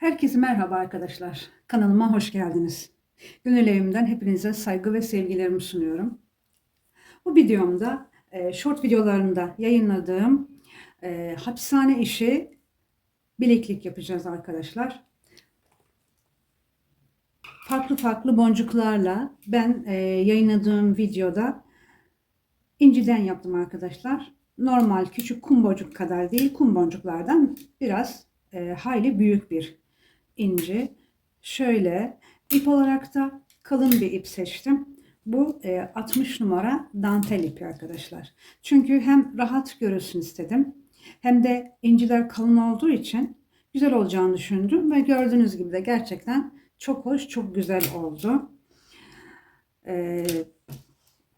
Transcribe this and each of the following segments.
Herkese merhaba arkadaşlar. Kanalıma hoş geldiniz. Gönül evimden hepinize saygı ve sevgilerimi sunuyorum. Bu videomda e, short videolarında yayınladığım e, hapishane işi bileklik yapacağız arkadaşlar. Farklı farklı boncuklarla ben e, yayınladığım videoda inciden yaptım arkadaşlar. Normal küçük kum boncuk kadar değil kum boncuklardan biraz e, hayli büyük bir inci. Şöyle ip olarak da kalın bir ip seçtim. Bu e, 60 numara dantel ipi arkadaşlar. Çünkü hem rahat görülsün istedim hem de inciler kalın olduğu için güzel olacağını düşündüm ve gördüğünüz gibi de gerçekten çok hoş, çok güzel oldu. Ee,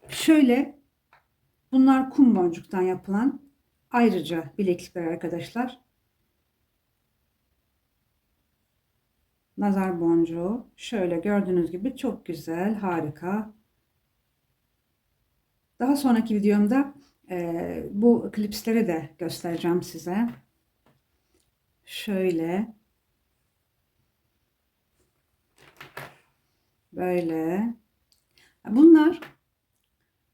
şöyle bunlar kum boncuktan yapılan ayrıca bileklikler arkadaşlar. Nazar boncuğu. Şöyle gördüğünüz gibi çok güzel, harika. Daha sonraki videomda e, bu klipsleri de göstereceğim size. Şöyle. Böyle. Bunlar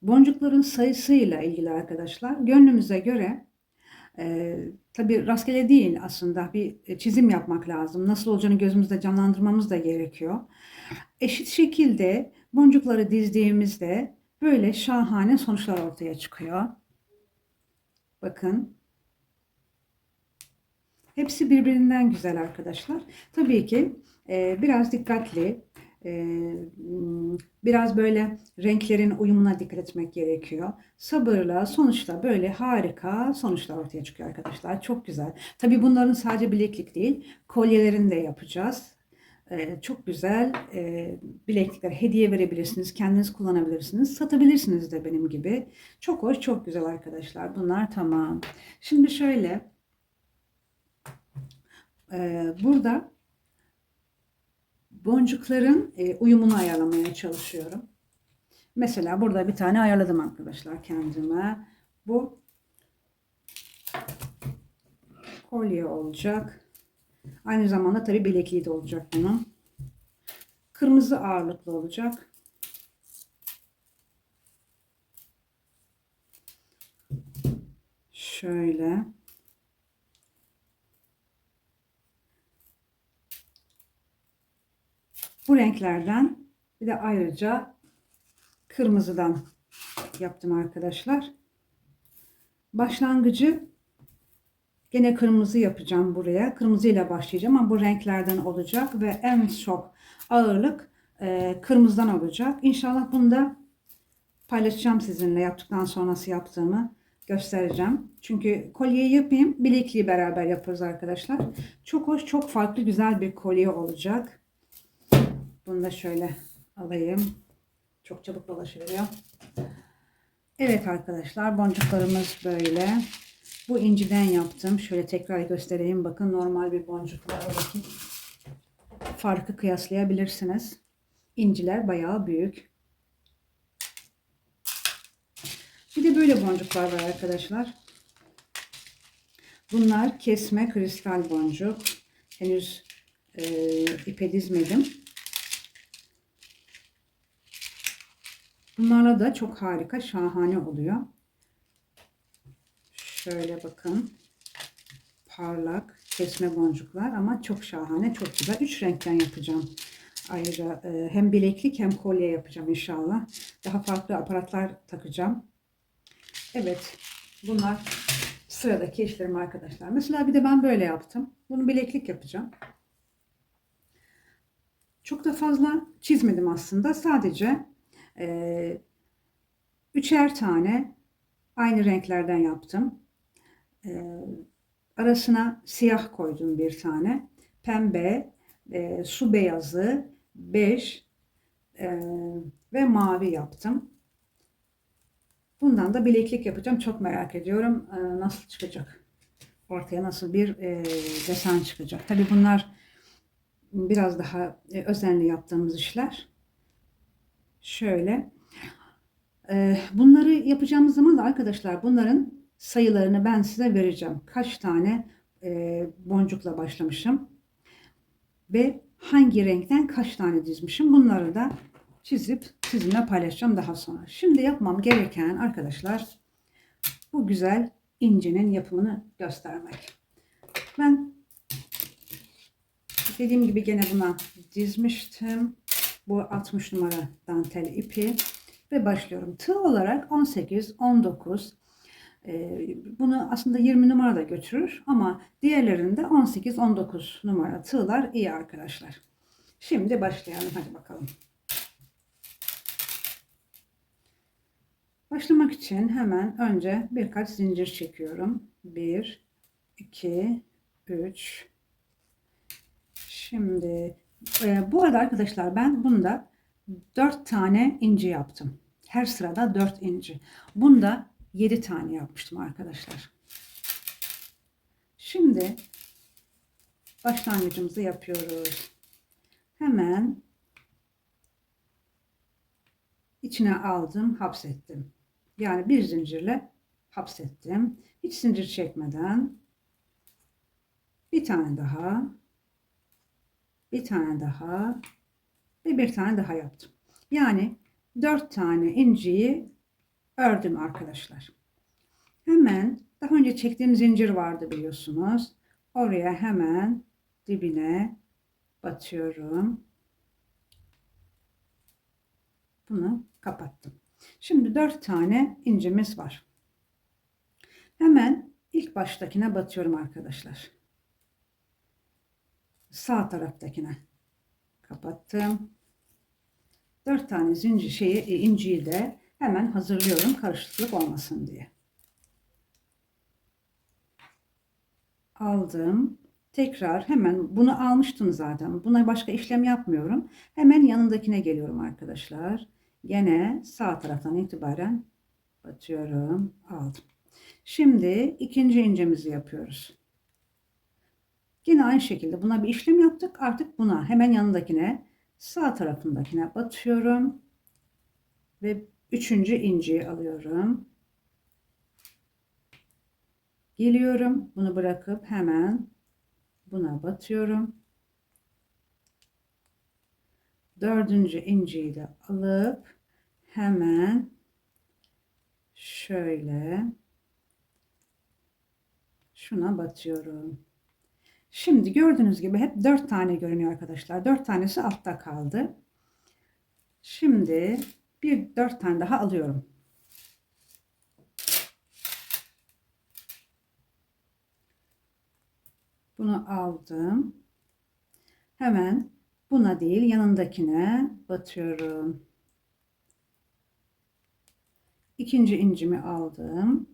boncukların sayısıyla ilgili arkadaşlar. Gönlümüze göre e, tabii rastgele değil aslında bir çizim yapmak lazım. Nasıl olacağını gözümüzde canlandırmamız da gerekiyor. Eşit şekilde boncukları dizdiğimizde böyle şahane sonuçlar ortaya çıkıyor. Bakın. Hepsi birbirinden güzel arkadaşlar. Tabii ki e, biraz dikkatli, biraz böyle renklerin uyumuna dikkat etmek gerekiyor. Sabırla sonuçta böyle harika sonuçlar ortaya çıkıyor arkadaşlar. Çok güzel. Tabi bunların sadece bileklik değil, kolyelerini de yapacağız. Çok güzel bileklikler hediye verebilirsiniz. Kendiniz kullanabilirsiniz. Satabilirsiniz de benim gibi. Çok hoş, çok güzel arkadaşlar. Bunlar tamam. Şimdi şöyle burada boncukların e, uyumunu ayarlamaya çalışıyorum. Mesela burada bir tane ayarladım arkadaşlar kendime. Bu kolye olacak. Aynı zamanda tabi bilekliği de olacak bunun. Kırmızı ağırlıklı olacak. Şöyle. Bu renklerden bir de ayrıca kırmızıdan yaptım arkadaşlar. Başlangıcı gene kırmızı yapacağım buraya. Kırmızıyla başlayacağım ama bu renklerden olacak ve en çok ağırlık e, kırmızıdan olacak. İnşallah bunu da paylaşacağım sizinle yaptıktan sonrası yaptığımı göstereceğim. Çünkü kolyeyi yapayım, bilekliği beraber yaparız arkadaşlar. Çok hoş, çok farklı, güzel bir kolye olacak. Bunu da şöyle alayım. Çok çabuk dolaşıyor. Evet arkadaşlar boncuklarımız böyle. Bu inciden yaptım. Şöyle tekrar göstereyim. Bakın normal bir boncukla aradaki farkı kıyaslayabilirsiniz. İnciler bayağı büyük. Bir de böyle boncuklar var arkadaşlar. Bunlar kesme kristal boncuk. Henüz e, ipe dizmedim. Bunlarla da çok harika, şahane oluyor. Şöyle bakın. Parlak kesme boncuklar ama çok şahane, çok güzel. Üç renkten yapacağım. Ayrıca e, hem bileklik hem kolye yapacağım inşallah. Daha farklı aparatlar takacağım. Evet. Bunlar sıradaki işlerim arkadaşlar. Mesela bir de ben böyle yaptım. Bunu bileklik yapacağım. Çok da fazla çizmedim aslında. Sadece e, üçer tane aynı renklerden yaptım. E, arasına siyah koydum bir tane. Pembe, e, su beyazı, bej e, ve mavi yaptım. Bundan da bileklik yapacağım. Çok merak ediyorum e, nasıl çıkacak. Ortaya nasıl bir desen çıkacak. Tabi bunlar biraz daha özenli yaptığımız işler. Şöyle. Ee, bunları yapacağımız zaman da arkadaşlar bunların sayılarını ben size vereceğim. Kaç tane e, boncukla başlamışım. ve hangi renkten kaç tane dizmişim bunları da çizip sizinle paylaşacağım daha sonra. Şimdi yapmam gereken arkadaşlar bu güzel incinin yapımını göstermek. Ben dediğim gibi gene buna dizmiştim. Bu 60 numara dantel ipi ve başlıyorum. Tığ olarak 18, 19, e, bunu aslında 20 numara da götürür ama diğerlerinde 18, 19 numara tığlar iyi arkadaşlar. Şimdi başlayalım hadi bakalım. Başlamak için hemen önce birkaç zincir çekiyorum. 1, 2, 3. Şimdi e, bu arada arkadaşlar ben bunda 4 tane inci yaptım. Her sırada 4 inci. Bunda 7 tane yapmıştım arkadaşlar. Şimdi başlangıcımızı yapıyoruz. Hemen içine aldım, hapsettim. Yani bir zincirle hapsettim. Hiç zincir çekmeden bir tane daha bir tane daha ve bir tane daha yaptım. Yani dört tane inciyi ördüm arkadaşlar. Hemen daha önce çektiğim zincir vardı biliyorsunuz. Oraya hemen dibine batıyorum. Bunu kapattım. Şimdi dört tane incimiz var. Hemen ilk baştakine batıyorum arkadaşlar. Sağ taraftakine kapattım. Dört tane zincir şeyi e, inciyi de hemen hazırlıyorum karışıklık olmasın diye. Aldım. Tekrar hemen bunu almıştım zaten. Buna başka işlem yapmıyorum. Hemen yanındakine geliyorum arkadaşlar. Gene sağ taraftan itibaren batıyorum. Aldım. Şimdi ikinci incemizi yapıyoruz. Yine aynı şekilde buna bir işlem yaptık. Artık buna hemen yanındakine sağ tarafındakine batıyorum. Ve üçüncü inciyi alıyorum. Geliyorum. Bunu bırakıp hemen buna batıyorum. Dördüncü inciyi de alıp hemen şöyle şuna batıyorum. Şimdi gördüğünüz gibi hep dört tane görünüyor arkadaşlar. Dört tanesi altta kaldı. Şimdi bir dört tane daha alıyorum. Bunu aldım. Hemen buna değil yanındakine batıyorum. İkinci incimi aldım.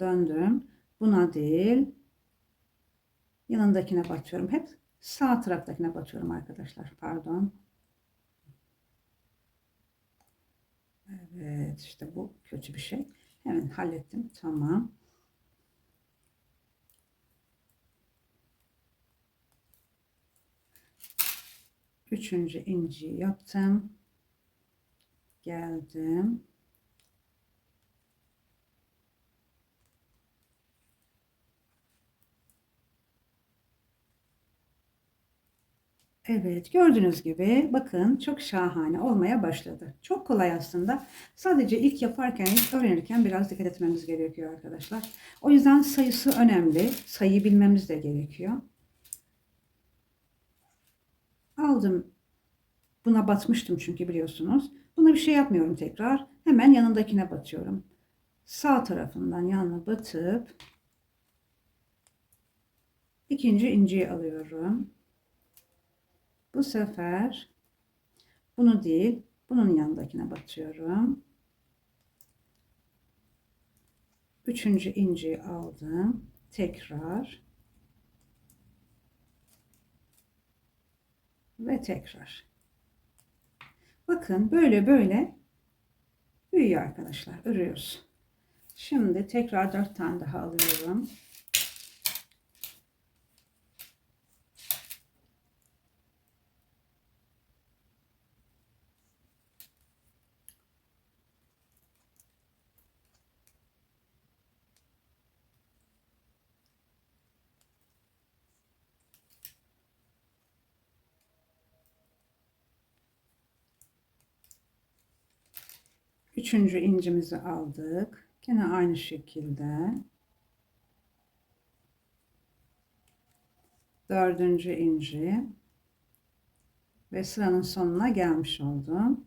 Döndüm. Buna değil yanındakine batıyorum. Hep sağ taraftakine batıyorum arkadaşlar. Pardon. Evet işte bu kötü bir şey. Hemen hallettim. Tamam. Üçüncü inciyi yaptım. Geldim. Evet gördüğünüz gibi bakın çok şahane olmaya başladı. Çok kolay aslında. Sadece ilk yaparken, ilk öğrenirken biraz dikkat etmemiz gerekiyor arkadaşlar. O yüzden sayısı önemli. Sayıyı bilmemiz de gerekiyor. Aldım. Buna batmıştım çünkü biliyorsunuz. Buna bir şey yapmıyorum tekrar. Hemen yanındakine batıyorum. Sağ tarafından yanına batıp ikinci inciyi alıyorum. Bu sefer bunu değil, bunun yanındakine batıyorum. Üçüncü inciyi aldım. Tekrar. Ve tekrar. Bakın böyle böyle büyüyor arkadaşlar. Örüyoruz. Şimdi tekrar dört tane daha alıyorum. Üçüncü incimizi aldık. Yine aynı şekilde. Dördüncü inci. Ve sıranın sonuna gelmiş oldum.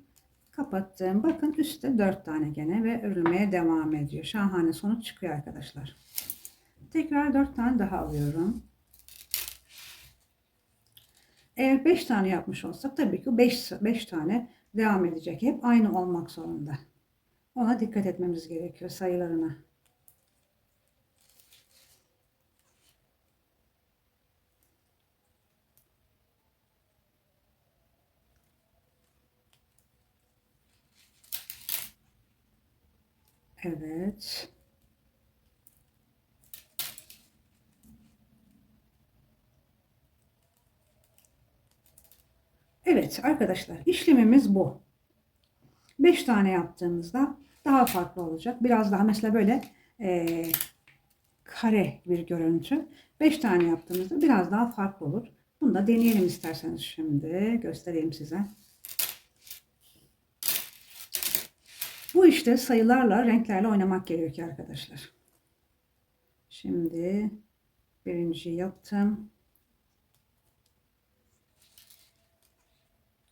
Kapattım. Bakın üstte dört tane gene ve örülmeye devam ediyor. Şahane sonuç çıkıyor arkadaşlar. Tekrar dört tane daha alıyorum. Eğer 5 tane yapmış olsak tabii ki 5 5 tane devam edecek. Hep aynı olmak zorunda. Ona dikkat etmemiz gerekiyor sayılarına. Evet. Evet arkadaşlar işlemimiz bu. 5 tane yaptığımızda daha farklı olacak. Biraz daha mesela böyle e, kare bir görüntü. 5 tane yaptığımızda biraz daha farklı olur. Bunu da deneyelim isterseniz şimdi. Göstereyim size. Bu işte sayılarla, renklerle oynamak gerekiyor arkadaşlar. Şimdi birinciyi yaptım.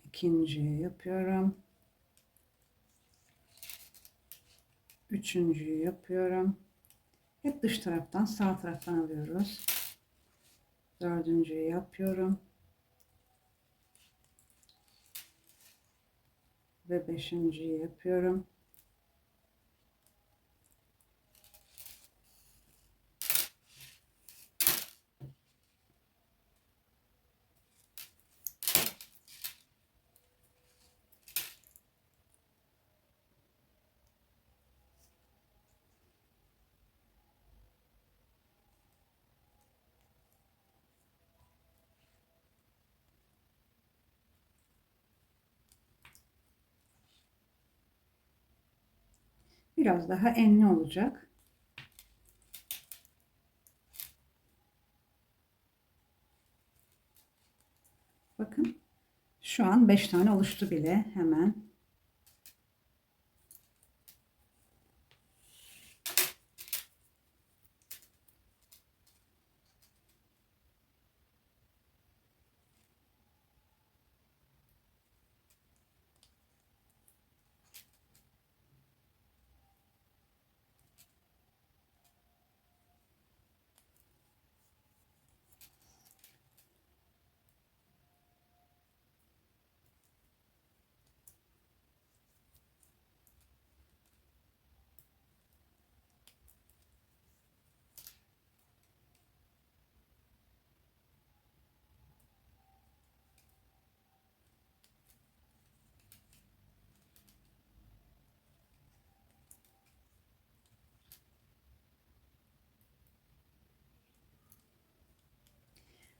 İkinciyi yapıyorum. Üçüncüyü yapıyorum. Hep dış taraftan sağ taraftan alıyoruz. Dördüncüyü yapıyorum. Ve beşinciyi yapıyorum. Biraz daha enli olacak. Bakın şu an 5 tane oluştu bile hemen.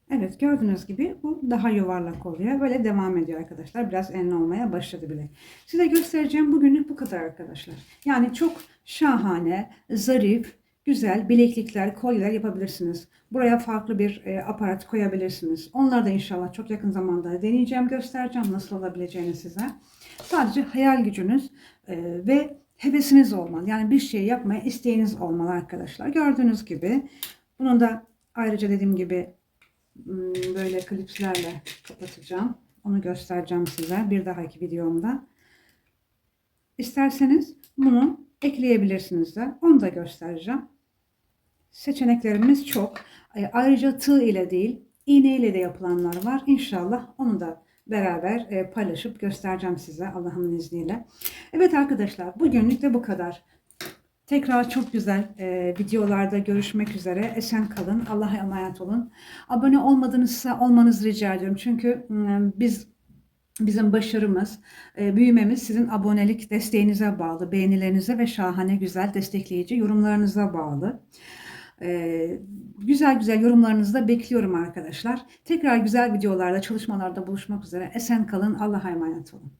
Evet gördüğünüz gibi bu daha yuvarlak oluyor. Böyle devam ediyor arkadaşlar. Biraz enli olmaya başladı bile. Size göstereceğim bugünlük bu kadar arkadaşlar. Yani çok şahane, zarif, güzel bileklikler, kolyeler yapabilirsiniz. Buraya farklı bir e, aparat koyabilirsiniz. Onları da inşallah çok yakın zamanda deneyeceğim, göstereceğim nasıl olabileceğini size. Sadece hayal gücünüz e, ve hevesiniz olmalı. Yani bir şey yapmaya isteğiniz olmalı arkadaşlar. Gördüğünüz gibi bunun da ayrıca dediğim gibi böyle klipslerle kapatacağım. Onu göstereceğim size bir dahaki videomda. İsterseniz bunu ekleyebilirsiniz de. Onu da göstereceğim. Seçeneklerimiz çok. Ayrıca tığ ile değil, iğne ile de yapılanlar var. İnşallah onu da beraber e, paylaşıp göstereceğim size Allah'ın izniyle. Evet arkadaşlar bugünlük de bu kadar. Tekrar çok güzel e, videolarda görüşmek üzere. Esen kalın. Allah'a emanet olun. Abone olmadığınızsa olmanızı rica ediyorum. Çünkü e, biz bizim başarımız, e, büyümemiz sizin abonelik desteğinize bağlı, beğenilerinize ve şahane güzel destekleyici yorumlarınıza bağlı. E, güzel güzel yorumlarınızı da bekliyorum arkadaşlar. Tekrar güzel videolarda, çalışmalarda buluşmak üzere. Esen kalın. Allah'a emanet olun.